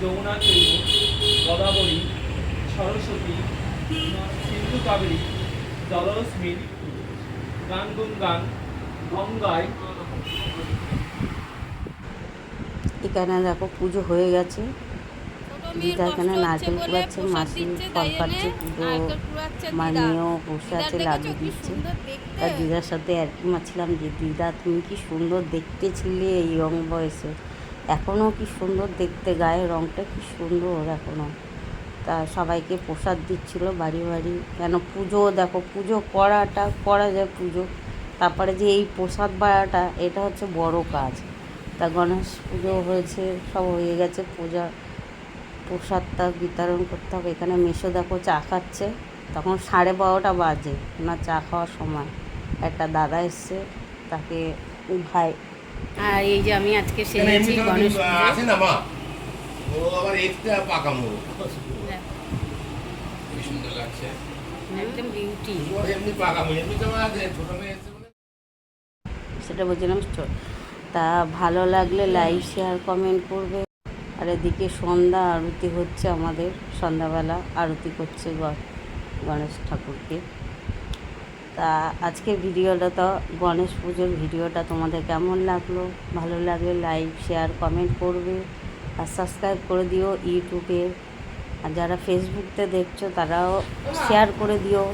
যমুনা চৈব গোদাবরী সরস্বতী সিন্ধু কাবেরী জলস্মিন গান গান গঙ্গায়। এখানে দেখো পুজো হয়ে গেছে। দিদা এখানে নারকেল কুড়াচ্ছে মাসি ফল কাটছে পুজো মানিয়েও বসে আছে লাড্ডু দিচ্ছে। তার দিদার সাথে আর কি মারছিলাম যে দিদা তুমি কি সুন্দর দেখতে ছিলে এই রং বয়সে। এখনও কি সুন্দর দেখতে, গায়ের রংটা কি সুন্দর এখনও তা সবাইকে প্রসাদ দিচ্ছিল বাড়ি বাড়ি। কেন পুজো, দেখো পুজো করাটা, করা যায় পুজো। তারপরে যে এই প্রসাদ বাড়াটা, এটা হচ্ছে বড় কাজ। তা গণেশ পুজো হয়েছে, সব হয়ে গেছে পূজা। প্রসাদটা বিতরণ করতে হবে। এখানে মেশো দেখো চা খাচ্ছে। তখন সাড়ে বারোটা বাজে ওনার চা খাওয়ার সময়। একটা দাদা এসছে, তাকে ভাই আর এই যে আমি আজকে সেরেছি গণেশ আছে না মা? ও আবার এক্সট্রা পাকামো সুন্দর লাগছে। একদম বিউটি এমনি পাকামো এমনি তো ছোট মেয়ে সেটা বলছিলাম চ- তা ভালো লাগলে লাইক শেয়ার কমেন্ট করবে। আর এদিকে সন্ধ্যা আরতি হচ্ছে আমাদের সন্ধ্যাবেলা আরতি করছে গ- গণেশ ঠাকুরকে। তা আজকে ভিডিওটা তো গণেশ পুজোর ভিডিওটা তোমাদের কেমন লাগল? ভালো লাগলে লাইক শেয়ার কমেন্ট করবে আর সাবস্ক্রাইব করে দিও ইউটিউবে। আর যারা ফেসবুকতে দেখছ তারাও শেয়ার করে দিও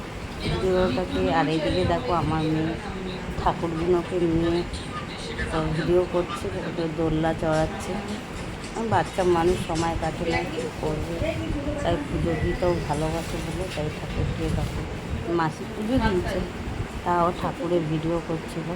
ভিডিওটাকে। আর এইদিকে দেখো আমার মেয়ে ঠাকুরগুলোকে নিয়ে ভিডিও করছে ওকে দোলনা চড়াচ্ছে। বাচ্চা মানুষ সময় কাটে না কী করবে? তাই পুজো দিতেও ভালোবাসে বলে তাই ঠাকুরকে দেখো। মাসি পুজো দিয়েছে, তাও ঠাকুরের ভিডিও করছিল।